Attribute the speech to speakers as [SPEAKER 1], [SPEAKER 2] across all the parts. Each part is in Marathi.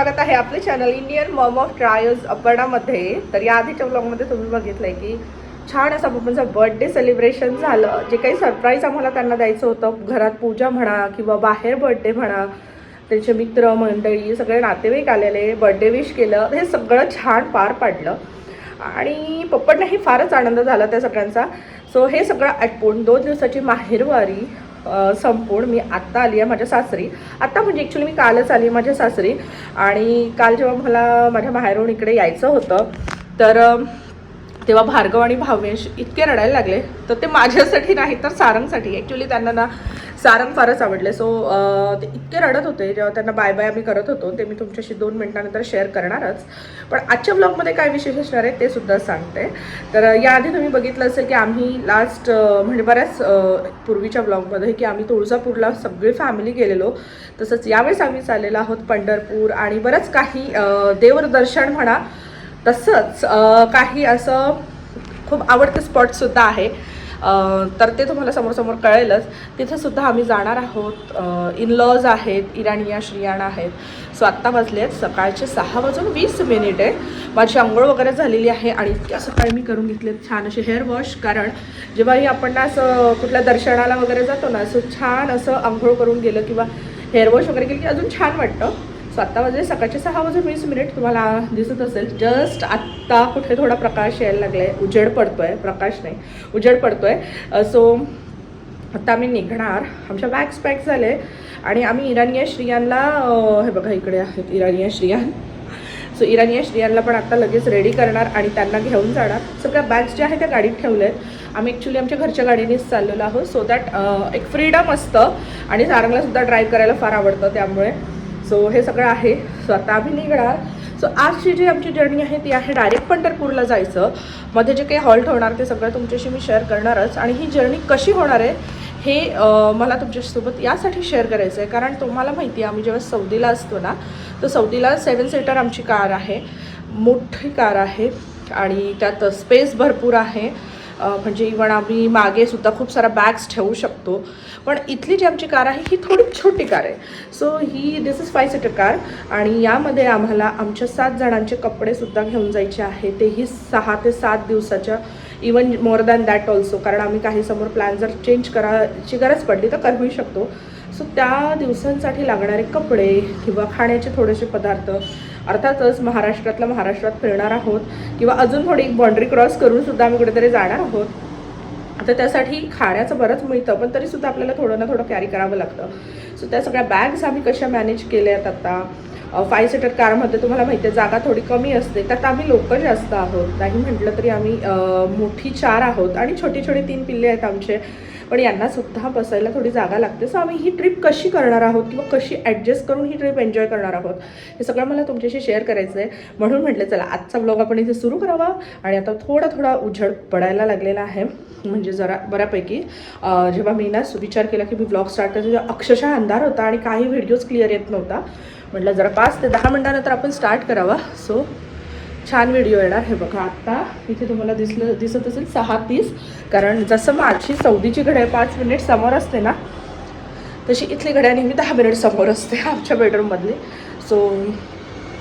[SPEAKER 1] स्वागत आहे आपले channel Indian mom of trials अपर्णामध्ये तर या आधीच्या ब्लॉगमध्ये तुम्ही बघितलंय की छान असं पप्पांचं बर्थडे सेलिब्रेशन झालं. जे काही सरप्राईज आम्हाला त्यांना द्यायचं होतं घरात पूजा म्हणा किंवा बाहेर बर्थडे म्हणा त्यांचे मित्र मंडळी सगळे नातेवाईक आलेले बर्थडे विश केलं हे सगळं छान पार पाडलं. आणि पप्पांनाही फारच आनंद झाला त्या सगळ्यांचा. सो हे सगळं आटपून दोन दिवसाची माहेरवारी संपूर्ण संपून मी आत्ता आली आहे माझ्या सासरी. आत्ता म्हणजे ॲक्च्युली मी कालच आली आहे माझ्या सासरी. आणि काल जेव्हा मला माझ्या माहेरून इकडे यायचं होतं तर तेव्हा भार्गव आणि भावेश इतके रडायला लागले. तर ते माझ्यासाठी नाही तर सारंगसाठी. ॲक्च्युली त्यांना ना सारंग फारच आवडले. सो ते इतके रडत होते जेव्हा त्यांना बाय बाय आम्ही करत होतो ते मी तुमच्याशी दोन मिनटानंतर शेअर करणारच. पण आजच्या ब्लॉगमध्ये काय विशेष असणार आहे ते सुद्धा सांगते. तर याआधी तुम्ही बघितलं असेल की आम्ही लास्ट म्हणजे बऱ्याच पूर्वीच्या ब्लॉगमध्ये की आम्ही तुळजापूरला सगळी फॅमिली गेलेलो. तसंच यावेळेस आम्ही चाललेलो आहोत पंढरपूर आणि बरंच काही देवदर्शन म्हणा तसंच काही असं खूप आवडते स्पॉटसुद्धा आहे. तर ते तुम्हाला समोरसमोर कळेलच. तिथेसुद्धा आम्ही जाणार आहोत. इन लॉज आहेत इराणिया श्रियाणा आहेत. सो आत्ता वाजले आहेत. सकाळचे सहा वाजून वीस मिनिट. आहे माझी आंघोळ वगैरे झालेली आहे आणि इतक्या सकाळी मी करून घेतले छान असे हेअर वॉश कारण जेव्हाही आपण ना असं कुठल्या दर्शनाला वगैरे जातो ना असं छान असं आंघोळ करून गेलं किंवा हेअर वॉश वगैरे केलं की अजून छान वाटतं. सो आत्ता वाजले सकाळचे सहा वाजून वीस मिनिट तुम्हाला दिसत असेल. जस्ट आत्ता कुठे थोडा प्रकाश यायला लागला आहे उजेड पडतो आहे प्रकाश नाही. उजेड पडतो आहे सो आत्ता आम्ही निघणार. आमच्या बॅग्स पॅक झाले. आणि आम्ही इराणीय श्रियांना हे बघा इकडे आहेत इराणीय श्रियान. सो इराणीय श्रियांना पण आत्ता लगेच रेडी करणार आणि त्यांना घेऊन जाणार. सगळ्या बॅग्स ज्या आहेत त्या गाडीत ठेवल्या आहेत आम्ही ॲक्च्युली आमच्या घरच्या गाडीनेच चाललेलो आहोत. सो दॅट एक फ्रीडम असतं. आणि सारंगला सुद्धा ड्राईव्ह करायला फार आवडतं त्यामुळे. सो हे सगळं आहे. सो आता आम्ही निघणार. सो आजची जी आमची जर्नी आहे ती आहे डायरेक्ट पंढरपूरला जायचं. मध्ये जे काही हॉल्ट होणार ते सगळं तुमच्याशी मी शेअर करणारच. आणि ही जर्नी कशी होणार आहे हे मला तुमच्यासोबत यासाठी शेअर करायचं आहे कारण तुम्हाला माहिती आहे आम्ही जेव्हा सौदीला असतो ना तर सौदीला सेवन सीटर आमची कार आहे. मोठी कार आहे. आणि त्यात स्पेस भरपूर आहे. म्हणजे इवन आम्ही मागे सुद्धा खूप सारा बॅग्स ठेवू शकतो. पण इथली जी आमची कार आहे ही थोडी छोटी कार आहे. So he this is five seater car आणि यामध्ये आम्हाला आमच्या सात जणांचे कपडेसुद्धा घेऊन जायचे आहे. तेही सहा ते सात दिवसाच्या even more than that also कारण आम्ही काही समोर प्लॅन जर चेंज करायची गरज पडली तर करू शकतो. सो त्या दिवसांसाठी लागणारे कपडे किंवा खाण्याचे थोडेसे पदार्थ अर्थातच महाराष्ट्रातल्या महाराष्ट्रात फिरणार आहोत किंवा अजून थोडी बाँड्री क्रॉस करून सुद्धा आम्ही कुठेतरी जाणार आहोत. तर त्यासाठी खाण्याचं बरंच मिळतं पण तरीसुद्धा आपल्याला थोडं ना थोडं कॅरी करावं लागतं. सो त्या सगळ्या बॅग्स आम्ही कशा मॅनेज केल्या आहेत आता? फाय सीटर कारमध्ये तुम्हाला माहिती आहे जागा थोडी कमी असते. त्यात आम्ही लोक जास्त आहोत. नाही म्हटलं तरी आम्ही मोठी चार आहोत. आणि छोटी छोटी तीन पिल्ले आहेत आमचे. पण यांना सुद्धा बसायला थोडी जागा लागते. सो आम्ही ही ट्रिप कशी करणार आहोत किंवा कशी ॲडजस्ट करून ही ट्रिप एन्जॉय करणार आहोत हे सगळं मला तुमच्याशी शेअर करायचं आहे म्हणून म्हटलं चला आजचा ब्लॉग आपण इथे सुरू करावा. आणि आता थोडा थोडा उजड पडायला लागलेला आहे. म्हणजे जरा बऱ्यापैकी जेव्हा मी ना विचार केला की मी ब्लॉग स्टार्ट करते तेव्हा अक्षरशः अंधार होता आणि काही व्हिडिओज क्लिअर येत नव्हता. म्हटलं जरा पाच ते दहा मिनटानंतर आपण स्टार्ट करावा. सो छान व्हिडिओ येणार. हे बघा आत्ता इथे तुम्हाला दिसलं दिसत असेल सहा तीस कारण जसं माझी सौदीची घड्याळ पाच मिनिट समोर असते ना तशी इथली घड्याळ नेहमी दहा मिनिट समोर असते आमच्या बेडरूममधली सो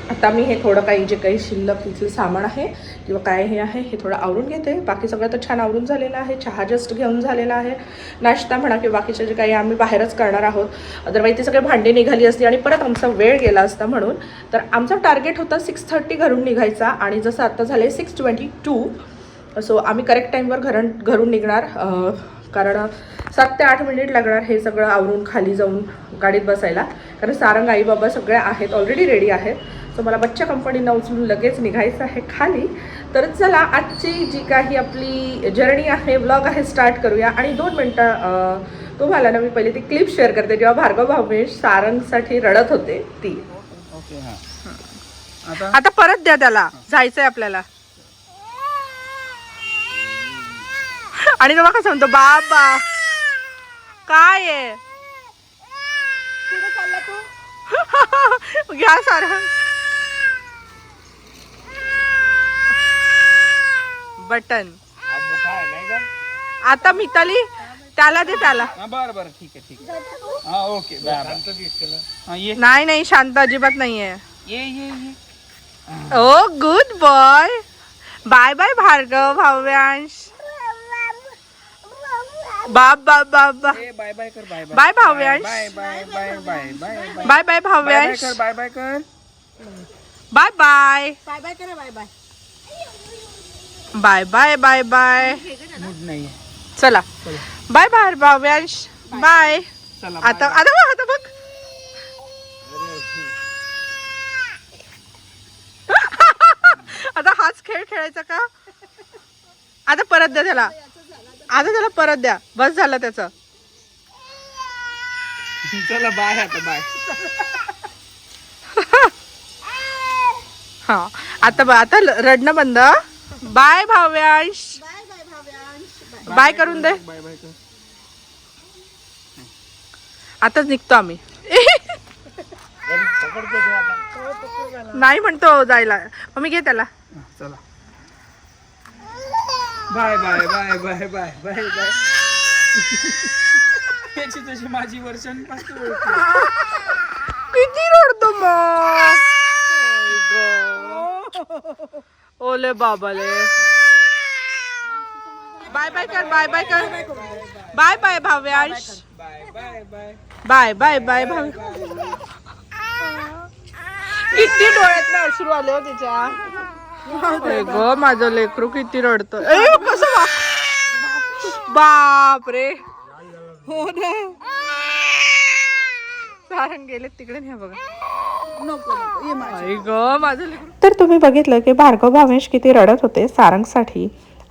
[SPEAKER 1] आता मी हे थोडं काही जे काही शिल्लक इथलं सामान आहे किंवा काय हे आहे हे थोडं आवरून घेते. बाकी सगळं तर छान आवरून झालेलं आहे. चहा जस्ट घेऊन झालेला आहे. नाश्ता म्हणा किंवा बाकीचे जे काही आम्ही बाहेरच करणार आहोत. अदरवाईज ती सगळे भांडी निघाली असती आणि परत आमचा वेळ गेला असता म्हणून. तर आमचा टार्गेट होता सिक्स थर्टी घरून निघायचा आणि जसं आत्ता झालं सिक्स ट्वेंटी टू सो आम्ही करेक्ट टाईमवर घरण घरून निघणार. कारण सात ते आठ मिनिट लागणार हे सगळं आवरून खाली जाऊन गाडीत बसायला. कारण सारंग आई बाबा सगळे आहेत ऑलरेडी रेडी आहेत. सो मला बच्चा कंपनीनं उचलून लगेच निघायचं आहे खाली. तर चला आजची जी काही आपली जर्नी आहे ब्लॉग आहे स्टार्ट करूया. आणि दोन मिनटं तुम्हाला ना मी पहिली ती क्लिप शेअर करते जेव्हा भार्गव भावेश सारंगसाठी रडत होते ती.
[SPEAKER 2] ओके हा. आता?
[SPEAKER 1] आता परत द्या त्याला. जायचंय आपल्याला. आणि तो कसं म्हणतो बाबा काय आहे? कुठे चालला तू? घ्या सारं बटन.
[SPEAKER 2] हा
[SPEAKER 1] आता मिताली त्याला दे त्याला.
[SPEAKER 2] हा बरं बरं ठीक आहे ठीक आहे. हा ओके हा ये.
[SPEAKER 1] नाही नाही शांत अजिबात नाहीये.
[SPEAKER 2] ये ये ये.
[SPEAKER 1] ओ good boy bye bye Bhargav Bhavyansh. बाप बाप बाप बाप.
[SPEAKER 2] ए बाय बाय कर bye bye
[SPEAKER 1] bye Bhavyansh.
[SPEAKER 2] Bye bye bye bye bye bye
[SPEAKER 1] bye bye
[SPEAKER 2] bye bye
[SPEAKER 1] Bhavyansh
[SPEAKER 2] कर बाय बाय कर.
[SPEAKER 1] बाय बाय
[SPEAKER 3] बाय बाय करा bye bye
[SPEAKER 1] bye bye bye bye.
[SPEAKER 2] Mood नाही
[SPEAKER 1] चला. Bye bye Bhavyansh. बाय. आता आता बघ आता बघ. आता हाच खेळ खेळायचा का? आता परत द्या त्याला. आता त्याला परत द्या. बस झालं त्याचं.
[SPEAKER 2] चला बाय आता बाय.
[SPEAKER 1] हा. आता आता रडणं बंद. Bye Bhavyansh.
[SPEAKER 3] Bye bye Bhavyansh.
[SPEAKER 1] Bye. करून दे.
[SPEAKER 2] बाय बाय कर.
[SPEAKER 1] आताच निघतो आम्ही. नाही म्हणतो जायला. मम्मी घे त्याला.
[SPEAKER 2] चला. Bye bye bye bye bye bye bye. याची तशी माझी ओळखी.
[SPEAKER 1] किती रडतो मग. ओले बाबाले. बाय बाय कर बाय बाय कर. Bye bye Bhavyansh
[SPEAKER 2] bye bye bye
[SPEAKER 1] bye bye bye Bhav किती डोळ्यात अश्रू आले हो तिच्या. ग माझं लेकरू किती रडतो कस बाप रे हो ना. सारंग गेले तिकडे नाही बघा. तर तुम्ही बघितलं की भार्गव भावेश किती रडत होते सारंगसाठी.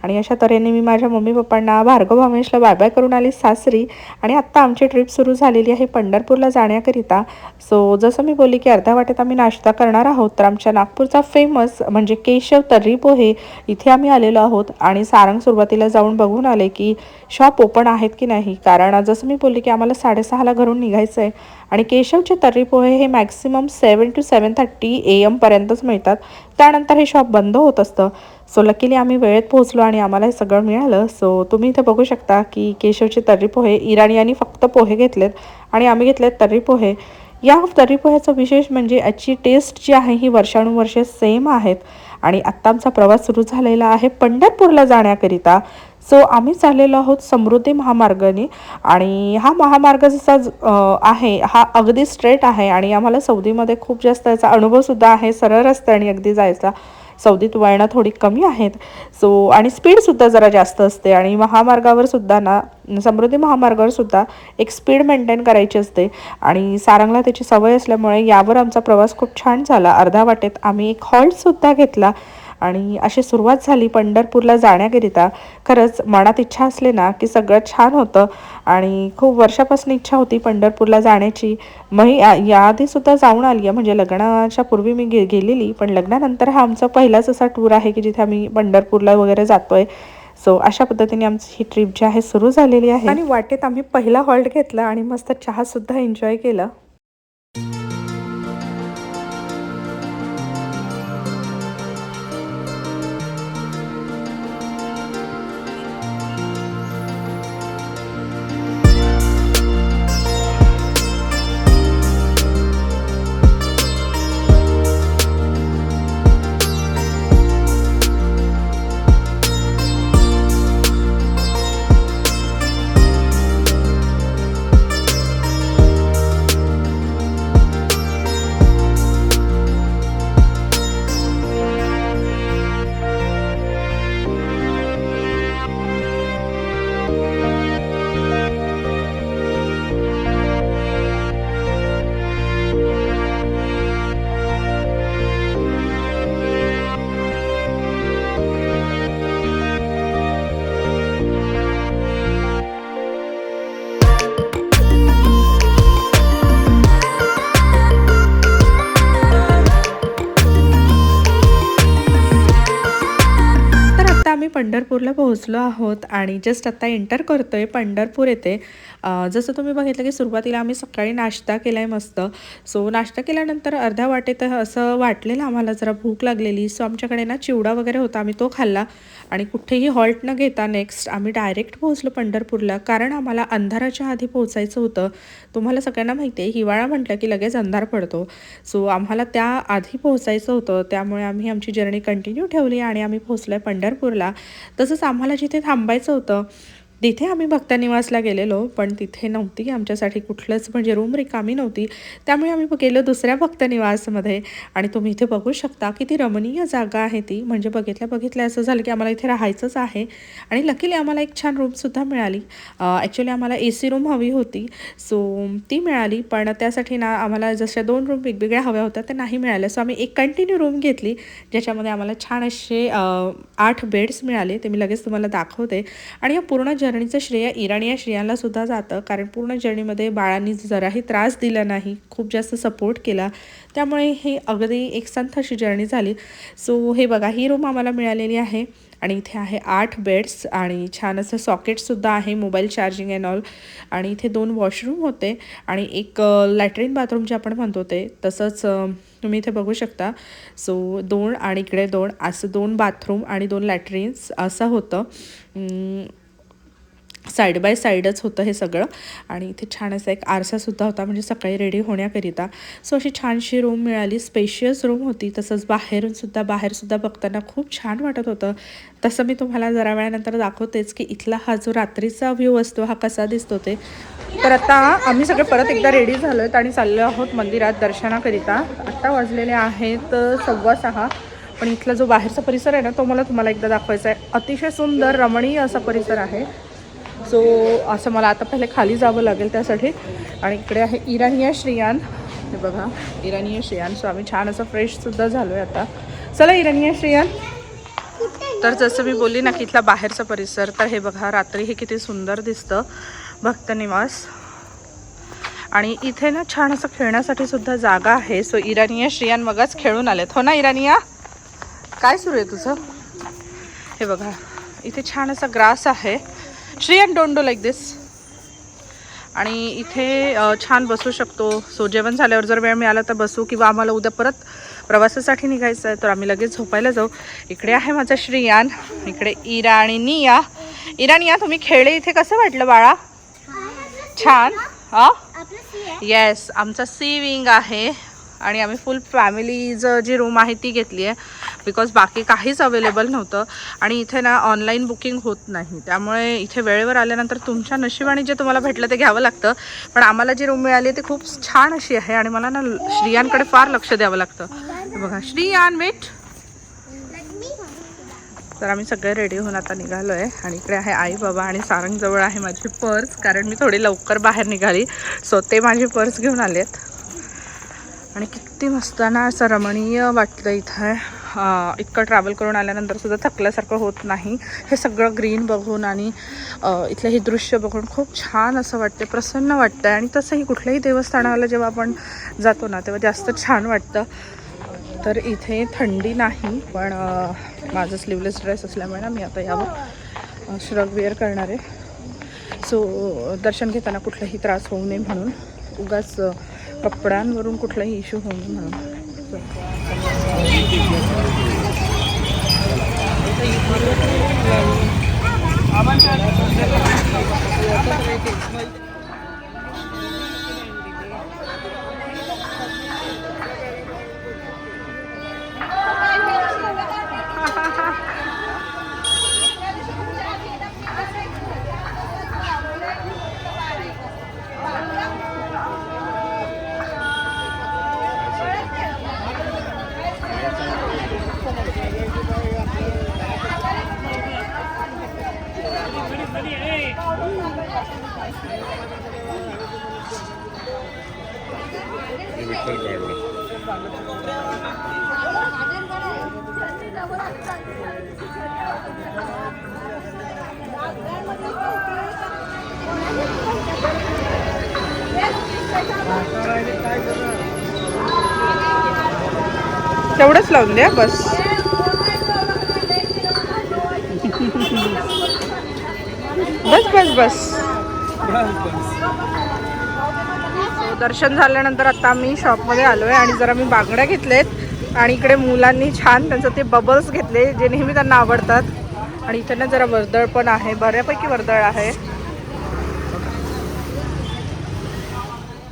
[SPEAKER 1] आणि अशा तऱ्हेने मी माझ्या मम्मी पप्पांना भार्गव बाय बाय करून आली सासरी आणि आत्ता आमची ट्रिप सुरू झालेली आहे पंढरपूरला जाण्याकरिता. सो जसं मी बोलली की अर्ध्या वाटेत आम्ही नाश्ता करणार आहोत तर आमच्या नागपूरचा फेमस म्हणजे केशव तर्री पोहे इथे आम्ही आलेलो आहोत. आणि सारंग सुरुवातीला जाऊन बघून आले की शॉप ओपन आहेत की नाही कारण जसं मी बोलली की आम्हाला साडेसहाला घरून निघायचं आहे आणि केशवचे तर्री पोहे हे maximum seven to seven thirty A एमपर्यंतच मिळतात. त्यानंतर हे शॉप बंद होत असतं. सो लकीली आम्ही वेळेत पोहोचलो आणि आम्हाला हे सगळं मिळालं. सो तुम्ही इथे बघू शकता की केशवचे तर्री पोहे इराणी यांनी फक्त पोहे घेतलेत आणि आम्ही घेतलेत तर्री पोहे. या तर्री पोह्याचं विशेष म्हणजे याची टेस्ट जी आहे ही वर्षानुवर्षे सेम आहेत. आणि आत्ता आमचा प्रवास सुरू झालेला आहे पंढरपूरला जाण्याकरिता. सो आम्ही चाललेलो आहोत समृद्धी महामार्गाने. आणि हा महामार्ग जसा आहे हा अगदी स्ट्रेट आहे आणि आम्हाला सौदीमध्ये खूप जास्त याचा अनुभवसुद्धा आहे सरळ रस्त्याने अगदी जायचा. सौदीत वळणं थोडी कमी आहेत. सो आणि स्पीडसुद्धा जरा जास्त असते आणि महामार्गावर सुद्धा ना समृद्धी महामार्गावर सुद्धा एक स्पीड मेंटेन करायची असते. आणि सारंगला त्याची सवय असल्यामुळे यावर आमचा प्रवास खूप छान झाला. अर्धा वाटेत आम्ही एक हॉल्टसुद्धा घेतला. आणि अशी सुरुवात झाली पंढरपूरला जाण्याकरिता. खरंच मनात इच्छा असली ना की सगळं छान होतं. आणि खूप वर्षापासून इच्छा होती पंढरपूरला जाण्याची. मग या याआधीसुद्धा जाऊन आली आहे. म्हणजे लग्नाच्या पूर्वी मी गे गेलेली. पण लग्नानंतर हा आमचा पहिलाच असा टूर आहे की जिथे आम्ही पंढरपूरला वगैरे जातोय. सो अशा पद्धतीने आमची ही ट्रिप जी आहे सुरू झालेली आहे. आणि वाटेत आम्ही पहिला हॉल्ट घेतला आणि मस्त चहासुद्धा एन्जॉय केला. पंढरपूरला पोहोचलो आहोत आणि जस्ट आता एंटर करतोय पंढरपूर येथे जसं तुम्ही बघितलं की सुरुवातीला आम्ही सकाळी नाश्ता केला आहे मस्त. सो नाश्ता केल्यानंतर अर्ध्या वाटेत असं वाटलेलं आम्हाला जरा भूक लागलेली. सो आमच्याकडे ना चिवडा वगैरे होता आम्ही तो खाल्ला. आणि कुठेही हॉल्ट न घेता नेक्स्ट आम्ही डायरेक्ट पोहोचलो पंढरपूरला. कारण आम्हाला अंधाराच्या आधी पोहोचायचं होतं. तुम्हाला सगळ्यांना माहिती आहे हिवाळा म्हटलं की लगेच अंधार पडतो. सो आम्हाला त्या आधी पोहोचायचं होतं. त्यामुळे आम्ही आमची जर्नी कंटिन्यू ठेवली आणि आम्ही पोहोचलो आहे पंढरपूरला. तसंच आम्हाला जिथे थांबायचं होतं तिथे आम्ही भक्तनिवासला गेलेलो पण तिथे नव्हती आमच्यासाठी कुठलंच म्हणजे रूम रिकामी नव्हती. त्यामुळे आम्ही गेलो दुसऱ्या भक्तनिवासमध्ये. आणि तुम्ही इथे बघू शकता किती रमणीय जागा आहे ती. म्हणजे बघितल्या बघितल्या असं झालं की आम्हाला इथे राहायचंच आहे. आणि लकीली आम्हाला एक छान रूमसुद्धा मिळाली. ॲक्च्युली आम्हाला ए सी रूम हवी होती. सो ती मिळाली. पण त्यासाठी ना आम्हाला जशा दोन रूम वेगवेगळ्या हव्या होत्या त्या नाही मिळाल्या. सो आम्ही एक कंटिन्यू रूम घेतली ज्याच्यामध्ये आम्हाला छान असे आठ बेड्स मिळाले. ते मी लगेच तुम्हाला दाखवते. आणि या पूर्ण जर्नीचं श्रेय इराणी या श्रेयांना सुद्धा जातं. कारण पूर्ण जर्नीमध्ये बाळांनी जराही त्रास दिला नाही. खूप जास्त सपोर्ट केला. त्यामुळे हे अगदी एक संथ अशी जर्नी झाली. सो हे बघा ही रूम आम्हाला मिळालेली आहे. आणि इथे आहे आठ बेड्स आणि छान असं सॉकेटसुद्धा आहे मोबाईल चार्जिंग अँड ऑल आणि इथे दोन वॉशरूम होते आणि एक लॅट्रिन बाथरूम जे आपण म्हणतो ते. तसंच तुम्ही इथे बघू शकता. सो दोन आणि इकडे दोन असं दोन बाथरूम आणि दोन लॅटरिन्स असं होतं. साईड बाय साईडच होतं हे सगळं. आणि इथे छान असा एक आरसासुद्धा होता म्हणजे सकाळी रेडी होण्याकरिता. सो अशी छानशी रूम मिळाली. स्पेशियस रूम होती. तसंच बाहेरूनसुद्धा बाहेरसुद्धा बघताना खूप छान वाटत होतं. तसं मी तुम्हाला जरा वेळानंतर दाखवतेच की इथला हा जो रात्रीचा व्ह्यू असतो हा कसा दिसतो ते. तर आता आम्ही सगळे परत एकदा रेडी झालो आहेत आणि चाललो आहोत मंदिरात दर्शनाकरिता. आत्ता वाजलेले आहेत सव्वा सहा. पण इथला जो बाहेरचा परिसर आहे ना तो मला तुम्हाला एकदा दाखवायचा आहे. अतिशय सुंदर रमणीय असा परिसर आहे. सो असं मला आता पहिले खाली जावं लागेल त्यासाठी. आणि इकडे आहे इराणीय श्रियान. हे बघा इराणीय श्रियान. सो आम्ही छान असं फ्रेशसुद्धा झालो आहे आता. चला इराणीय श्रियान. तर जसं मी बोलली ना की इथला बाहेरचा परिसर तर हे बघा रात्री हे किती सुंदर दिसतं. भक्तनिवास आणि इथे ना छान असं खेळण्यासाठी सुद्धा जागा आहे. सो इराणिया श्रियान मगच खेळून आलेत. हो ना इराणिया? काय सुरू आहे तुझं? हे बघा इथे छान असा ग्रास आहे. श्रियन डोंट डो लाईक दिस आणि इथे छान बसू शकतो. सो जेवण झाल्यावर जर वेळ मिळाला तर बसू किंवा आम्हाला उद्या परत प्रवासासाठी निघायचं आहे तर आम्ही लगेच झोपायला जाऊ. इकडे आहे माझा श्रियान इकडे इरा आणि निया. इराणिया तुम्ही खेळले इथे? कसं वाटलं बाळा? छान. हा? येस आमचा सी विंग आहे. आणि आम्ही फुल फॅमिलीचं जी रूम आहे ती घेतली आहे. बिकॉज बाकी काहीच अवेलेबल नव्हतं. आणि इथे ना ऑनलाईन बुकिंग होत नाही. त्यामुळे इथे वेळेवर आल्यानंतर तुमच्या नशिबाने जे तुम्हाला भेटलं ते घ्यावं लागतं. पण आम्हाला जी रूम मिळाली ती खूप छान अशी आहे आणि मला ना श्रियांकडे फार लक्ष द्यावं लागतं. बघा श्रियान वेट तर आम्ही सगळे रेडी होऊन आता निघालो आहे आणि इकडे आहे आई बाबा आणि सारंगजवळ आहे माझी पर्स कारण मी थोडी लवकर बाहेर निघाली. सो ते माझी पर्स घेऊन आले आहेत आणि किती मस्त ना असं रमणीय वाटतं इथं इतकं ट्रॅव्हल करून आल्यानंतर सुद्धा थकल्यासारखं होत नाही. हे सगळं ग्रीन बघून आणि इथलं हे दृश्य बघून खूप छान असं वाटते प्रसन्न वाटतं आणि तसंही कुठल्याही देवस्थानाला जेव्हा आपण जातो ना तेव्हा जास्त छान वाटतं. तर इथे थंडी नाही पण माझं स्लीवलेस ड्रेस असल्यामुळे ना मी आता यावर श्रग वेअर करणार आहे. सो दर्शन घेताना कुठलाही त्रास होऊ नये म्हणून. उगाच कपड्यांवरून कुठलाही इश्यू होऊ नये म्हणून. लावून द्या बस. बस बस बस. हो, दर्शन झाल्यानंतर आता मी शॉपमध्ये आलो आहे आणि जरा मी बांगड्या घेतलेत आणि इकडे मुलांनी छान त्यांचं ते बबल्स घेतले जे नेहमी त्यांना आवडतात. आणि इथं ना जरा वर्दळ पण आहे बऱ्यापैकी वर्दळ आहे.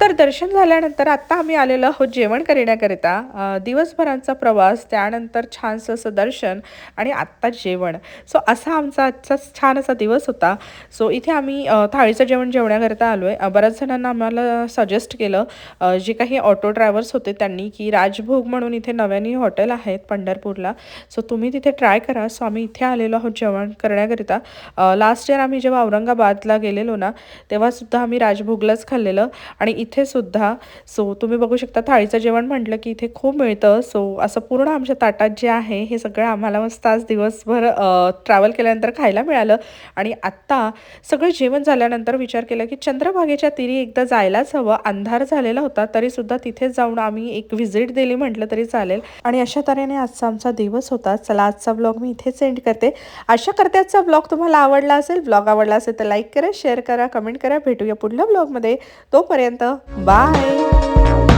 [SPEAKER 1] तर दर्शन झाल्यानंतर आत्ता आम्ही आलेलो आहोत जेवण करण्याकरिता. दिवसभरांचा प्रवास त्यानंतर छानसं असं दर्शन आणि आत्ता जेवण. सो असा आमचा आजचा छान असा दिवस होता. सो इथे आम्ही थाळीचं जेवण जेवण्याकरिता आलो आहे बऱ्याच जणांना आम्हाला सजेस्ट केलं जे काही ऑटो ड्रायव्हर्स होते त्यांनी की राजभोग म्हणून इथे नव्याने हॉटेल आहेत पंढरपूरला. सो तुम्ही तिथे ट्राय करा. सो आम्ही इथे आलेलो आहोत जेवण करण्याकरिता. लास्ट इयर आम्ही जेव्हा औरंगाबादला गेलेलो ना तेव्हासुद्धा आम्ही राजभोगलाच खाल्लेलं. आणि इथे इथे सुद्धा सो तुम्ही बघू शकता थाळीचं जेवण म्हटलं की इथे खूप मिळतं. सो असं पूर्ण आमच्या ताटात जे आहे हे सगळं आम्हाला मस्त आज दिवसभर ट्रॅव्हल केल्यानंतर खायला मिळालं. आणि आत्ता सगळं जेवण झाल्यानंतर विचार केला की चंद्रभागेच्या तिरी एकदा जायलाच हवं. अंधार झालेला होता तरी सुद्धा तिथे जाऊन आम्ही एक व्हिजिट दिली म्हटलं तरी चालेल. आणि अशा तऱ्हेने आजचा आमचा दिवस होता. चला आजचा ब्लॉग मी इथे सेंड करते. आशा करते आजचा ब्लॉग तुम्हाला आवडला असेल. ब्लॉग आवडला असेल तर लाईक करा शेअर करा कमेंट करा. भेटूया पुढल्या ब्लॉगमध्ये तोपर्यंत Bye!